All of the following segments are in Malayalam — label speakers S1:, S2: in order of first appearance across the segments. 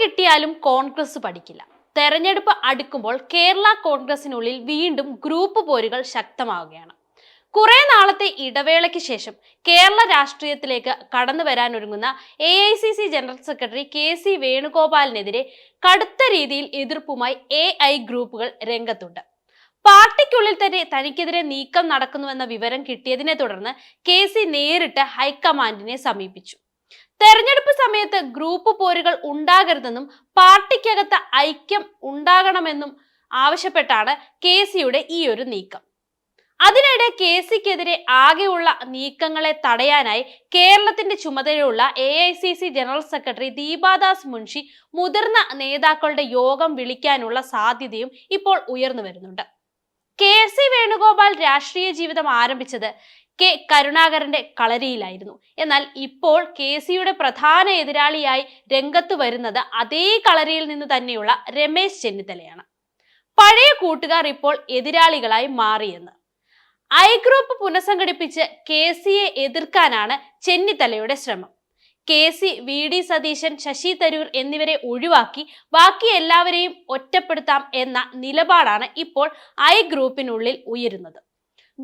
S1: കിട്ടിയാലും കോൺഗ്രസ് പഠിക്കില്ല. തെരഞ്ഞെടുപ്പ് അടുക്കുമ്പോൾ കേരള കോൺഗ്രസിനുള്ളിൽ വീണ്ടും ഗ്രൂപ്പ് പോരുകൾ ശക്തമാവുകയാണ്. കുറെ നാളത്തെ ഇടവേളയ്ക്ക് ശേഷം കേരള രാഷ്ട്രീയത്തിലേക്ക് കടന്നു വരാനൊരുങ്ങുന്ന A I C C general secretary K C വേണുഗോപാലിനെതിരെ കടുത്ത രീതിയിൽ എതിർപ്പുമായി എ ഐ ഗ്രൂപ്പുകൾ രംഗത്തുണ്ട്. പാർട്ടിക്കുള്ളിൽ തന്നെ തനിക്കെതിരെ നീക്കം നടക്കുന്നുവെന്ന വിവരം കിട്ടിയതിനെ തുടർന്ന് കെ സി നേരിട്ട് ഹൈക്കമാൻഡിനെ സമീപിച്ചു. തെരഞ്ഞെടുപ്പ് സമയത്ത് ഗ്രൂപ്പ് പോരുകൾ ഉണ്ടാകരുതെന്നും പാർട്ടിക്കകത്ത് ഐക്യം ഉണ്ടാകണമെന്നും ആവശ്യപ്പെട്ടാണ് കെ സിയുടെ ഈ ഒരു നീക്കം. അതിനിടെ കെ സിക്കെതിരെ ആകെയുള്ള നീക്കങ്ങളെ തടയാനായി കേരളത്തിന്റെ ചുമതലയുള്ള A I C C general secretary Deepa Das Munshi മുതിർന്ന നേതാക്കളുടെ യോഗം വിളിക്കാനുള്ള സാധ്യതയും ഇപ്പോൾ ഉയർന്നു വരുന്നുണ്ട്. കെ സി വേണുഗോപാൽ രാഷ്ട്രീയ ജീവിതം ആരംഭിച്ചത് കെ കരുണാകരന്റെ കളരിയിലായിരുന്നു. എന്നാൽ ഇപ്പോൾ കെ സിയുടെ പ്രധാന എതിരാളിയായി രംഗത്ത് വരുന്നത് അതേ കളരിയിൽ നിന്ന് തന്നെയുള്ള രമേശ് ചെന്നിത്തലയാണ്. പഴയ കൂട്ടുകാർ ഇപ്പോൾ എതിരാളികളായി മാറിയെന്ന്. ഐ ഗ്രൂപ്പ് പുനഃസംഘടിപ്പിച്ച് കെ സിയെ എതിർക്കാനാണ് ചെന്നിത്തലയുടെ ശ്രമം. K C V D Satheesan Shashi Tharoor എന്നിവരെ ഒഴിവാക്കി ബാക്കി എല്ലാവരെയും ഒറ്റപ്പെടുത്താം എന്ന നിലപാടാണ് ഇപ്പോൾ ഐ ഗ്രൂപ്പിനുള്ളിൽ ഉയരുന്നത്.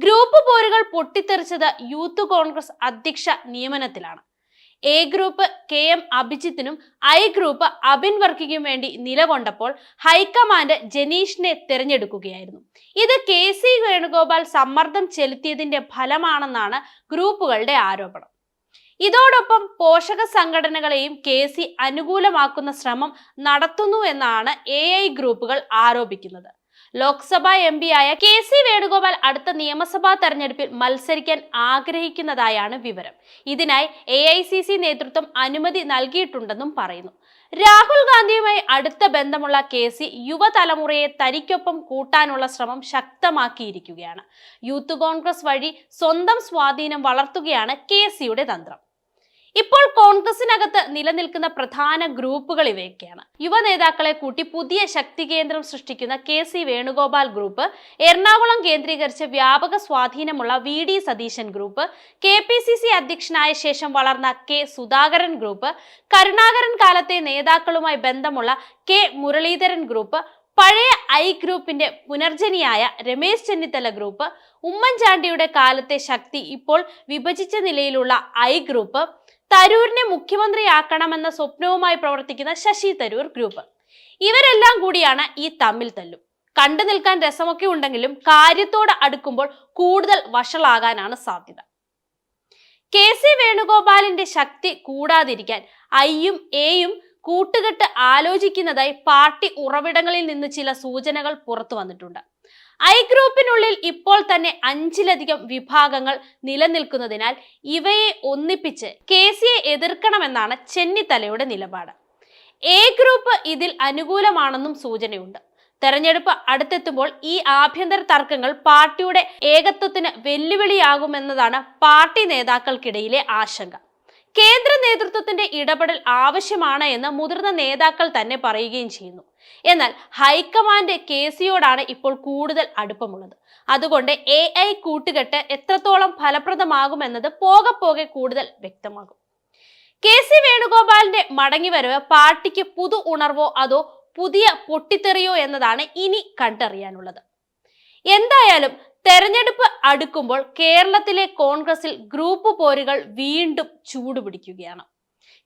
S1: ഗ്രൂപ്പ് പോരുകൾ പൊട്ടിത്തെറിച്ചത് യൂത്ത് കോൺഗ്രസ് അധ്യക്ഷ നിയമനത്തിലാണ്. എ ഗ്രൂപ്പ് കെ എം അഭിജിത്തിനും ഐ ഗ്രൂപ്പ് അബിൻ വർക്കിക്കും വേണ്ടി നിലകൊണ്ടപ്പോൾ ഹൈക്കമാൻഡ് ജനീഷിനെ തിരഞ്ഞെടുക്കുകയായിരുന്നു. ഇത് കെ സി വേണുഗോപാൽ സമ്മർദ്ദം ചെലുത്തിയതിന്റെ ഫലമാണെന്നാണ് ഗ്രൂപ്പുകളുടെ ആരോപണം. ഇതോടൊപ്പം പോഷക സംഘടനകളെയും കെ സി അനുകൂലമാക്കുന്ന ശ്രമം നടത്തുന്നു എന്നാണ് എ ഐ ഗ്രൂപ്പുകൾ ആരോപിക്കുന്നത്. ലോക്സഭാ എം ആയ കെ സി വേണുഗോപാൽ അടുത്ത നിയമസഭാ തെരഞ്ഞെടുപ്പിൽ മത്സരിക്കാൻ ആഗ്രഹിക്കുന്നതായാണ് വിവരം. ഇതിനായി എ നേതൃത്വം അനുമതി നൽകിയിട്ടുണ്ടെന്നും പറയുന്നു. രാഹുൽ ഗാന്ധിയുമായി അടുത്ത ബന്ധമുള്ള കെ സി യുവതലമുറയെ തനിക്കൊപ്പം കൂട്ടാനുള്ള ശ്രമം ശക്തമാക്കിയിരിക്കുകയാണ്. യൂത്ത് കോൺഗ്രസ് വഴി സ്വന്തം സ്വാധീനം വളർത്തുകയാണ് കെ സിയുടെ തന്ത്രം. ഇപ്പോൾ കോൺഗ്രസിനകത്ത് നിലനിൽക്കുന്ന പ്രധാന ഗ്രൂപ്പുകൾ ഇവയൊക്കെയാണ്. യുവ നേതാക്കളെ കൂട്ടി പുതിയ ശക്തി കേന്ദ്രം സൃഷ്ടിക്കുന്ന K C Venugopal group Ernakulam കേന്ദ്രീകരിച്ച് വ്യാപക സ്വാധീനമുള്ള V D Satheesan group K P C C അധ്യക്ഷനായ ശേഷം വളർന്ന കെ സുധാകരൻ ഗ്രൂപ്പ് കരുണാകരൻ കാലത്തെ നേതാക്കളുമായി ബന്ധമുള്ള കെ മുരളീധരൻ ഗ്രൂപ്പ് പഴയ ഐ ഗ്രൂപ്പിന്റെ പുനർജനിയായ രമേശ് ചെന്നിത്തല ഗ്രൂപ്പ് ഉമ്മൻചാണ്ടിയുടെ കാലത്തെ ശക്തി ഇപ്പോൾ വിഭജിച്ച നിലയിലുള്ള ഐ ഗ്രൂപ്പ് തരൂരിനെ മുഖ്യമന്ത്രിയാക്കണമെന്ന സ്വപ്നവുമായി പ്രവർത്തിക്കുന്ന ശശി തരൂർ ഗ്രൂപ്പ് ഇവരെല്ലാം കൂടിയാണ് ഈ തമ്മിൽ തല്ലും. കണ്ടു നിൽക്കാൻ രസമൊക്കെ ഉണ്ടെങ്കിലും കാര്യത്തോട് അടുക്കുമ്പോൾ കൂടുതൽ വഷളാകാനാണ് സാധ്യത. കെ സി വേണുഗോപാലിന്റെ ശക്തി കൂടാതിരിക്കാൻ ഐയും എയും കൂട്ടുകെട്ട് ആലോചിക്കുന്നതായി പാർട്ടി ഉറവിടങ്ങളിൽ നിന്ന് ചില സൂചനകൾ പുറത്തു വന്നിട്ടുണ്ട്. ഐ ഗ്രൂപ്പിനുള്ളിൽ ഇപ്പോൾ തന്നെ അഞ്ചിലധികം വിഭാഗങ്ങൾ നിലനിൽക്കുന്നതിനാൽ ഇവയെ ഒന്നിപ്പിച്ച് കെ സിയെ എതിർക്കണമെന്നാണ് ചെന്നിത്തലയുടെ നിലപാട്. എ ഗ്രൂപ്പ് ഇതിൽ അനുകൂലമാണെന്നും സൂചനയുണ്ട്. തെരഞ്ഞെടുപ്പ് അടുത്തെത്തുമ്പോൾ ഈ ആഭ്യന്തര തർക്കങ്ങൾ പാർട്ടിയുടെ ഏകത്വത്തിന് വെല്ലുവിളിയാകുമെന്നതാണ് പാർട്ടി നേതാക്കൾക്കിടയിലെ ആശങ്ക. കേന്ദ്ര നേതൃത്വത്തിന്റെ ഇടപെടൽ ആവശ്യമാണ് എന്ന് മുതിർന്ന നേതാക്കൾ തന്നെ പറയുകയും ചെയ്യുന്നു. എന്നാൽ ഹൈക്കമാൻഡ് കെ സിയോടാണ് ഇപ്പോൾ കൂടുതൽ അടുപ്പമുള്ളത്. അതുകൊണ്ട് എ ഐ കൂട്ടുകെട്ട് എത്രത്തോളം ഫലപ്രദമാകുമെന്നത് പോകെ പോകെ കൂടുതൽ വ്യക്തമാകും. കെ സി വേണുഗോപാലിന്റെ മടങ്ങിവരവ് പാർട്ടിക്ക് പുതു ഉണർവോ അതോ പുതിയ പൊട്ടിത്തെറിയോ എന്നതാണ് ഇനി കണ്ടറിയാനുള്ളത്. എന്തായാലും തെരഞ്ഞെടുപ്പ് അടുക്കുമ്പോൾ കേരളത്തിലെ കോൺഗ്രസിൽ ഗ്രൂപ്പ് പോരുകൾ വീണ്ടും ചൂടുപിടിക്കുകയാണ്.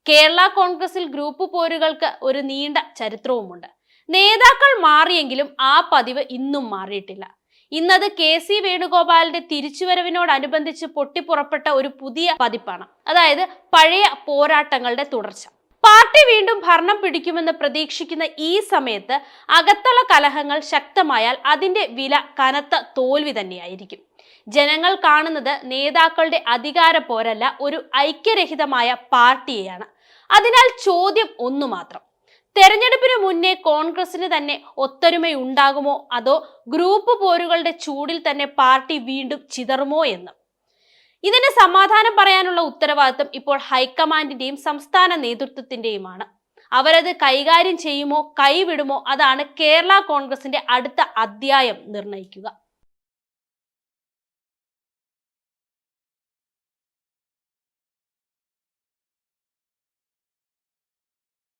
S1: കേരള കോൺഗ്രസിൽ ഗ്രൂപ്പ് പോരുകൾക്ക് ഒരു നീണ്ട ചരിത്രവുമുണ്ട്. നേതാക്കൾ മാറിയെങ്കിലും ആ പതിവ് ഇന്നും മാറിയിട്ടില്ല. ഇന്നത് കെ സി വേണുഗോപാലിന്റെ തിരിച്ചുവരവിനോടനുബന്ധിച്ച് പൊട്ടിപ്പുറപ്പെട്ട ഒരു പുതിയ പതിപ്പാണ്. അതായത് പഴയ പോരാട്ടങ്ങളുടെ തുടർച്ച. പാർട്ടി വീണ്ടും ഭരണം പിടിക്കുമെന്ന് പ്രതീക്ഷിക്കുന്ന ഈ സമയത്ത് അകത്തള കലഹങ്ങൾ ശക്തമായാൽ അതിന്റെ വില കനത്ത തോൽവി തന്നെയായിരിക്കും. ജനങ്ങൾ കാണുന്നത് നേതാക്കളുടെ അധികാര പോരല്ല ഒരു ഐക്യരഹിതമായ പാർട്ടിയെയാണ്. അതിനാൽ ചോദ്യം ഒന്നു മാത്രം. തെരഞ്ഞെടുപ്പിന് മുന്നേ കോൺഗ്രസിന് തന്നെ ഒത്തൊരുമയുണ്ടാകുമോ? അതോ ഗ്രൂപ്പ് പോരുകളുടെ ചൂടിൽ തന്നെ പാർട്ടി വീണ്ടും ചിതറുമോ എന്ന്? ഇതിന് സമാധാനം പറയാനുള്ള ഉത്തരവാദിത്വം ഇപ്പോൾ ഹൈക്കമാൻഡിന്റെയും സംസ്ഥാന നേതൃത്വത്തിന്റെയുമാണ്. അവരത് കൈകാര്യം ചെയ്യുമോ കൈവിടുമോ അതാണ് കേരള കോൺഗ്രസിന്റെ അടുത്ത അധ്യായം നിർണയിക്കുക.